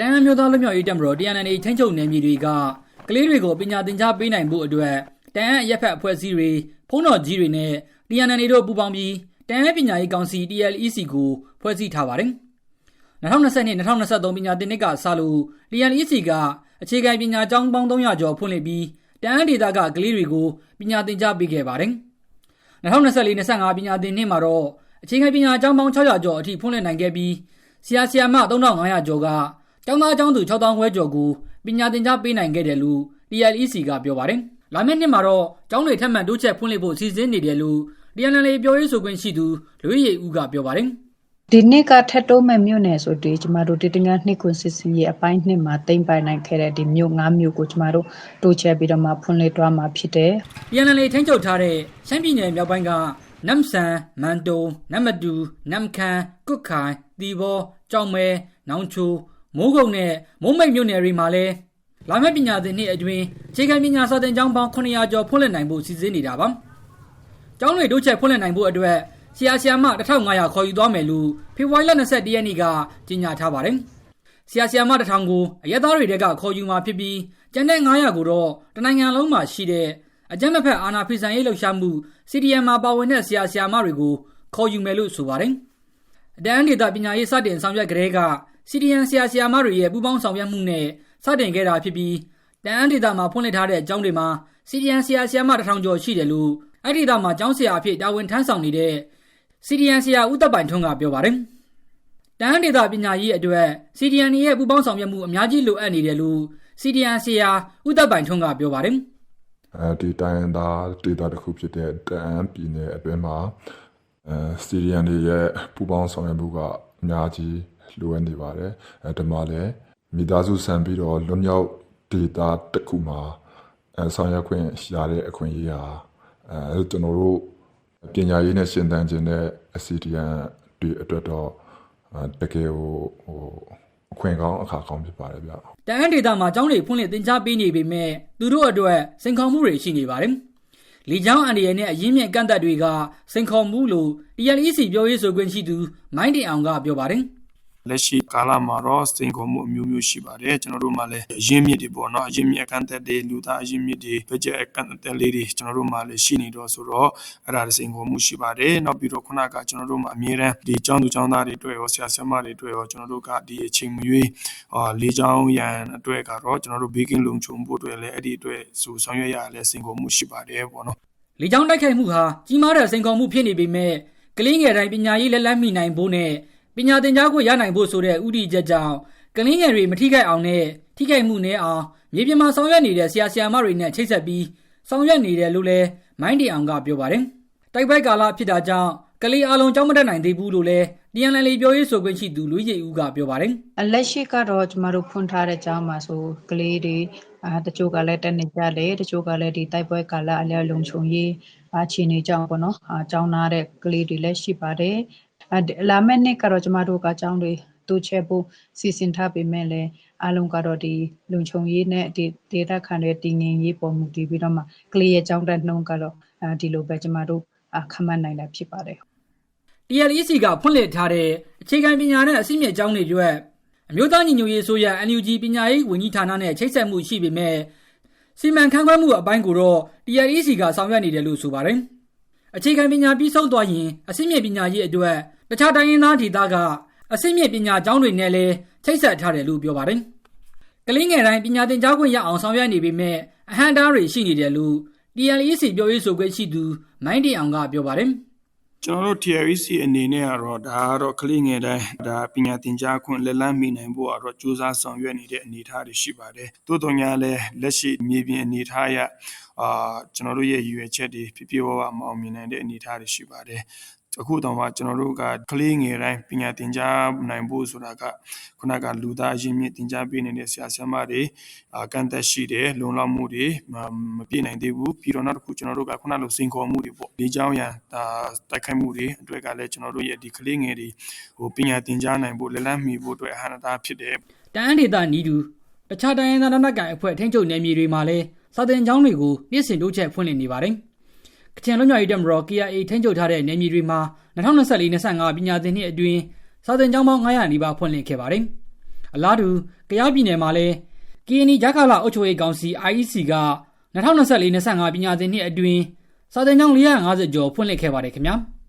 တန်အမျိုးသားလူမျိုးရေးတက်မတော် TNNA ချင်းချုပ်နယ်မြေတွေကကလေးတွေကိုပညာသင်ကြားပေးနိုင်ဖို့အတွက်တန်အရက်ဖက်အဖွဲ့အစည်းတွေဖုံးတော်ကြီးတွေနဲ့ TNNA တို့ပူးပေါင်းပြီးတန်အပညာရေးကောင်စီ TLEC ကိုဖွဲ့စည်းထားပါတယ်။2020နဲ့2023ပညာသင်နှစ်ကစလို့ TLEC ကအခြေခံပညာကျောင်းပေါင်း300ကျော်ဖွင့်လှစ်ပြီးတန်အဒေသကကလေးတွေကိုပညာသင်ကြားပေးခဲ့ပါတယ်။2024-25ပညာသင်နှစ်မှာတော့အခြေခံပညာကျောင်းပေါင်း600ကျော်အထိဖွင့်လှစ်နိုင်ခဲ့ပြီးဆရာဆရာမ3500ကျော်က ကျောင်းသားကျောင်းသူ6000ခွဲကျော်ကိုပညာသင်ကြားပေးနိုင်ခဲ့တယ်လို့ TLEC ကပြောပါတယ်။လာမယ့်နှစ်မှာတော့ကျောင်းတွေထပ်မံတိုးချဲ့ဖွင့်လှစ်ဖို့စီစဉ်နေတယ်လို့ TNLA ပြောရေးဆိုခွင့်ရှိသူလွေးရီဦးကပြောပါတယ်။ဒီနှစ်ကထက်တိုးမဲ့မြို့နယ်ဆိုဒီကျမတို့ဒီတင်ကနှစ်ခွန်စစ်စင်ရဲ့အပိုင်းနှစ်မှာတိမ့်ပိုင်နိုင်ခဲ့တဲ့ဒီမြို့၅မြို့ကိုကျမတို့တိုးချဲ့ပြီးတော့မှဖွင့်လှစ်သွားမှာဖြစ်တယ် PNL ထိန်းချုပ်ထားတဲ့ရှမ်းပြည်နယ်မြောက်ပိုင်းကနမ်ဆန်မန်တုံနမ်မတူနမ်ခမ်းကုတ်ခိုင်တီဘောကြောင်မဲနောင်ချို မိုးကုံနဲ့မုံမိတ်မြို့နယ်တွေမှာလည်းလာမယ့်ပညာသင်နှစ်အတွင်းခြေခံပညာစာသင်ကျောင်းပေါင်း900ကျော်ဖွင့်လှစ်နိုင်ဖို့စီစဉ်နေတာပါကျောင်းတွေတိုးချဲ့ဖွင့်လှစ်နိုင်ဖို့အတွက်ဆရာဆရာမ1500ခေါ်ယူသွားမယ်လို့ဖေဖော်ဝါရီလ22ရက်နေ့ကကြေညာထားပါတယ်ဆရာဆရာမ1000ကိုအရက်သားတွေတဲကခေါ်ယူมาဖြစ်ပြီးကျန်တဲ့900ကိုတော့တနိုင်ငံလုံးမှာရှိတဲ့အကြမ်းမဖက်အာဏာဖီဆန်ရေးလှုပ်ရှားမှု CDM မှာပါဝင်တဲ့ဆရာဆရာမတွေကိုခေါ်ယူမယ်လို့ဆိုပါတယ်။အတန်းဒေတာပညာရေးစတင်ဆောင်ရွက်ကလေးက CDM ဆရာဆရာမတွေရဲ့ပူးပေါင်းဆောင်ရွက်မှုနဲ့စတင်ခဲ့တာဖြစ်ပြီးတန်းဒေတာမှာဖွင့်လှစ်ထားတဲ့ကျောင်းတွေမှာ CDM ဆရာဆရာမတထောင်ကျော်ရှိတယ်လို့အဲ့ဒီဒေတာမှာကျောင်းဆရာအဖြစ်တာဝန်ထမ်းဆောင်နေတဲ့ CDM ဆရာဦးသက်ပိုင်ထွန်းကပြောပါတယ်။တန်းဒေတာပညာရေးအတွက် CDM ရဲ့ပူးပေါင်းဆောင်ရွက်မှုအများကြီးလိုအပ်နေတယ်လို့ CDM ဆရာဦးသက်ပိုင်ထွန်းကပြောပါတယ်။အဲဒီတိုင်းသားဒေတာတစ်ခုဖြစ်တဲ့တအန်းပြည်နယ်အတွင်းမှာအဲစီရီယန်တွေရဲ့ပူပေါင်းဆောင်ရွက်မှုကအများကြီး လိုအပ်နေပါတယ်အဲဒီမှာလည်းမိသားစုဆန်ပြီးတော့လွတ်မြောက်ဒေတာတစ်ခုမှာအဲဆောင်ရွက်ခွင့်ရတဲ့အခွင့်အရေးဟာအဲကျွန်တော်တို့ပညာရေးနဲ့ရှင်သန်ခြင်းတဲ့ CDN တွေအတွက်တော့တကယ်ဟိုဟိုအခွင့်ကောင်းအခါကောင်းဖြစ်ပါတယ်ဗျတန်အန်ဒေတာမှာကျောင်းတွေဖွင့်လှစ်သင်ကြားပေးနေပေမဲ့သူတို့အတွက်စိန်ခေါ်မှုတွေရှိနေပါတယ်။လီချောင်းအန်ဒီရဲ့နဲ့အရင်းမြစ်ကန့်သက်တွေကစိန်ခေါ်မှုလို့ TLEC ပြောရေးဆိုခွင့်ရှိသူမိုင်းတင်အောင်ကပြောပါတယ်။ လက်ရှိကာလမှာတော့စိန်ခေါ်မှုအမျိုးမျိုးရှိပါတယ်ကျွန်တော်တို့မှလည်းအရင်းမြစ်တွေပေါ့နော်အရင်းမြစ်အကန့်အသတ်တွေလူသားအရင်းမြစ်တွေဘတ်ဂျက်အကန့်အသတ်လေးတွေကျွန်တော်တို့မှလည်းရှိနေတော့ဆိုတော့အဲ့ဒါစိန်ခေါ်မှုရှိပါတယ်နောက်ပြီးတော့ခုနကကျွန်တော်တို့မှအမြဲတမ်းဒီចောင်းသူចောင်းသားတွေတွေ့ရောဆရာဆရာမတွေတွေ့ရောကျွန်တော်တို့ကဒီအချိန်မရွေးအာလေးချောင်းရန်အတွက်ကတော့ကျွန်တော်တို့ဘေးကင်းလုံခြုံဖို့အတွက်လည်းအဲ့ဒီအတွက်ဆိုဆောင်ရွက်ရလဲစိန်ခေါ်မှုရှိပါတယ်ပေါ့နော်လေကြောင်းတိုက်ခိုက်မှုဟာကြီးမားတဲ့စိန်ခေါ်မှုဖြစ်နေပေမဲ့ကလေးငယ်တိုင်းပညာရေးလက်လက်မိနိုင်ဖို့နဲ့ပ ညာသင်ကြားခွင့်ရနိုင်ဖို့ဆိုတဲ့ဥတီချက်ကြောင့်ကလေးငယ်တွေမထိခိုက်အောင်နဲ့ထိခိုက်မှုနည်းအောင်မြေပြင်မှာဆောင်ရွက်နေတဲ့ဆရာဆရာမတွေနဲ့ချိတ်ဆက်ပြီးဆောင်ရွက်နေတယ်လို့လည်းမိုင်းတီအောင်ကပြောပါတယ်။တိုက်ပွဲကာလဖြစ်တာကြောင့်ကလေးအလုံးကြောင်းမတက်နိုင်သေးဘူးလို့လည်း DNL ပြောရေးဆိုခွင့်ရှိသူလူကြီးဦးကပြောပါတယ်အလက်ရှိကတော့ကျမတို့ဖွင့်ထားတဲ့ကျောင်းမှာဆိုကလေးတွေအာတချို့ကလည်းတက်နေကြတယ်တချို့ကလည်းဒီတိုက်ပွဲကာလအလျောက်လုံခြုံရေးအခြေအနေကြောင့်ပေါ့နော်အာကျောင်းသားတဲ့ကလေးတွေလည်းရှိပါတယ်အ လာမယ့်နှစ်ကတော့ကျမတို့ကကျောင်းတွေတိုးချဲ့ဖို့စီစဉ်ထားပေမဲ့လည်းအလုံးကတော့ဒီလုံခြုံရေးနဲ့ဒီဒေတာခံတဲ့တည်ငြိမ်ရေးပေါ်မူတည်ပြီးတော့မှကလေးရဲ့ကျောင်းတက်နှုန်းကတော့ဒီလိုပဲကျမတို့အခမှတ်နိုင်တာဖြစ်ပါတယ်။ TLEC ကဖွင့်လှစ်ထားတဲ့အခြေခံပညာနဲ့အစိမ့်မြင့်ကျောင်းတွေအတွက်အမျိုးသားညီညွတ်ရေးဆိုရ NUG ပညာရေးဝန်ကြီးဌာနနဲ့ချိတ်ဆက်မှုရှိပေမဲ့စီမံခန့်ခွဲမှုအပိုင်းကိုတော့ TLEC ကဆောင်ရွက်နေတယ်လို့ဆိုပါတယ်။အခြေခံပညာပြီးဆုံးသွားရင်အစိမ့်မြင့်ပညာရေးအတွက် တခြားတိုင်းရင်းသားဒေသကအစိမ့်မြင့်ပညာကျောင်းတွေနဲ့လည်းချိတ်ဆက်ထားတယ်လို့ပြောပါတယ်။ကလေးငယ်တိုင်းပညာသင်ကြားခွင့်ရအောင်ဆောင်ရွက်နေပေမဲ့အဟံတားတွေရှိနေတယ်လို့ TLEC ပြောရေးဆိုခွင့်ရှိသူမိုင်းတင်အောင်ကပြောပါတယ်။ကျွန်တော်တို့ TREC အနေနဲ့ကတော့ဒါကတော့ကလေးငယ်တိုင်းဒါပညာသင်ကြားခွင့်လက်လန်းမိနိုင်ဖို့ကတော့စူးစမ်းဆောင်ရွက်နေတဲ့အနေအထားတွေရှိပါတယ်။သို့တော်ညာလည်းလက်ရှိမြေပြင်အနေအထားအရအာကျွန်တော်တို့ရဲ့ရည်ရွယ်ချက်တွေပြပြဝဝမအောင်မြင်နိုင်တဲ့အနေအထားတွေရှိပါတယ်။ အခုတော့မှကျွန်တော်တို့ကကလေးငယ်တိုင်းပညာသင်ကြားနိုင်ဖို့ဆိုတာကခုနကလူသားရင်းမြစ်သင်ကြားပေးနေတဲ့ဆရာဆရာမတွေအာကန့်သက်ရှိတယ်လုံလောက်မှုတွေမပြည့်နိုင်သေးဘူးပြီးတော့နောက်တစ်ခုကျွန်တော်တို့ကခုနလိုစိန်ခေါ်မှုတွေပေါ့ဒီကြောင်းရန်ဒါတိုက်ခိုက်မှုတွေအတွက်ကလည်းကျွန်တော်တို့ရဲ့ဒီကလေးငယ်တွေဟိုပညာသင်ကြားနိုင်ဖို့လက်လန်းမီဖို့အတွက်အဟန္တာဖြစ်တယ်တန်အန်ဒေတာနီးတူတခြားတိုင်းရင်းသားနိုင်ငံကန်အဖွဲ့ထိန်းချုပ်နယ်မြေတွေမှာလည်းစာသင်ကျောင်းတွေကိုပြည်စင်တိုးချဲ့ဖွင့်လှစ်နေပါတယ်။ ကချင်လွတ်မြောက်ရေးတပ်မတော် KIA ထိန်းချုပ်ထားတဲ့နယ်မြေတွေမှာ2024-25ပညာသင်နှစ်အတွင်းစာသင်ကျောင်းပေါင်း900နီးပါးဖွင့်လှစ်ခဲ့ပါတယ်။အလားတူကယားပြည်နယ်မှာလည်း KNI ဂျာကာလာအုပ်ချုပ်ရေးကောင်စီ IEC က2024-25ပညာသင်နှစ်အတွင်းစာသင်ကျောင်း450ကျော်ဖွင့်လှစ်ခဲ့ပါတယ်ခင်ဗျာ။